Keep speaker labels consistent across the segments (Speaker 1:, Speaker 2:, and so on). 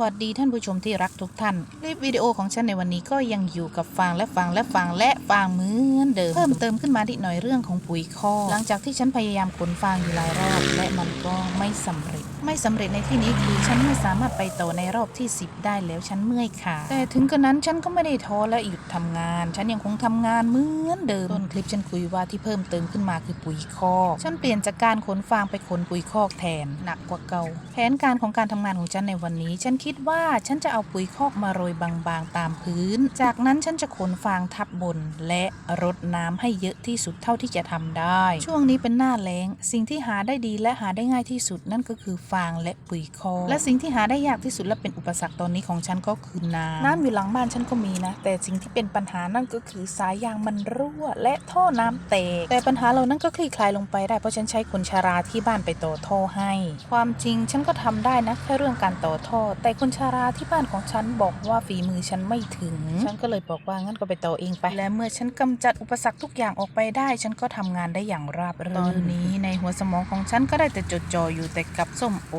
Speaker 1: วัสดีท่านผู้ชมที่รักทุกท่าน คลิปวิดีโอของฉันในวันนี้ก็ยังอยู่กับฟางและฟางและฟางและฟางเหมือนเดิม เพิ่มเติมขึ้นมานิหน่อยเรื่องของปุ๋ยคอกหลังจากที่ฉันพยายามขนฟางอยู่หลายรอบและมันก็ไม่สำเร็จ ไม่สำเร็จในที่นี้คือฉันไม่สามารถไปต่อในรอบที่ 10 ได้แล้วฉันเมื่อยขาแต่ถึงกระนั้นฉันก็ไม่ได้ท้อและหยุดทำงาน ฉันยังคงทำงานเหมือนเดิมต้นคลิปฉันคุยว่าที่เพิ่มเติมขึ้นมาคือปุ๋ยคอกฉันเปลี่ยนจากการขนฟางไปขนปุ๋ยคอกแทนหนักกว่าเก่าแผนการของการทำงานของฉันในวันนี้ฉันคิดว่าฉันจะเอาปุ๋ยคอกมาโรยบางๆตามพื้น จากนั้นฉันจะขนฟางทับบน และรดน้ำให้เยอะที่สุดเท่าที่จะทำได้ ช่วงนี้เป็นหน้าแล้ง สิ่งที่หาได้ดีและหาได้ง่ายที่สุดนั่นก็คือฟางและปุ๋ยคอกและสิ่งที่หาได้ยากที่สุดและเป็นอุปสรรคตอนนี้ของฉันก็คือน้ำน้ำอยู่หลังบ้านฉันก็มีนะ แต่สิ่งที่เป็นปัญหานั่นก็คือสายยางมันรั่ว และท่อน้ำแตกแต่ปัญหาเหล่านั้นก็คลี่คลายลงไปได้เพราะฉันใช้คนชาราที่บ้านไปต่อท่อให้ ความจริงฉันก็ทำได้นะแค่เรื่องการต่อท่อแต่คนชาราที่บ้านของฉันบอกว่าฝีมือฉันไม่ถึง ฉันก็เลยบอกว่างั้นก็ไปต่อเองไป และเมื่อฉันกำจัดอุปสรรคทุกอย่างออกไปได้ ฉันก็ทำงานได้อย่างราบรื่นตอนนี้ในหัวสมองของฉันก็ได้แต่จดจ่ออยู่แต่กับส้มโอ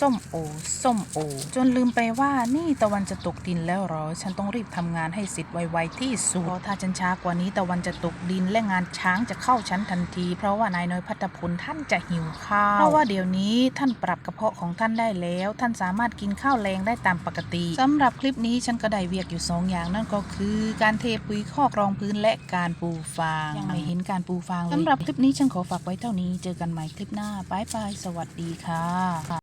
Speaker 1: ส้มโอ ส้มโอ จนลืมไปว่านี่ตะวันจะตกดินแล้วเหรอ ฉันต้องรีบทำงานให้เสร็จไวๆที่สุดเพราะถ้าฉันช้ากว่านี้ตะวันจะตกดินและงานช้างจะเข้าฉันทันที เพราะว่านายน้อยพัฒพลท่านจะหิวข้าวเพราะว่าเดี๋ยวนี้ท่านปรับกระเพาะของท่านได้แล้ว ท่านสามารถกินข้าวแรงได้ตามปกติสำหรับคลิปนี้ฉันก็ได้เวียกอยู่สองอย่างนั่นก็คือการเทปุ๋ยคอกรองพื้นและการปูฟางยังไม่เห็นการปูฟางเลยสำหรับคลิปนี้ฉันขอฝากไว้เท่านี้เจอกันใหม่คลิปหน้าบายบายสวัสดีค่ะ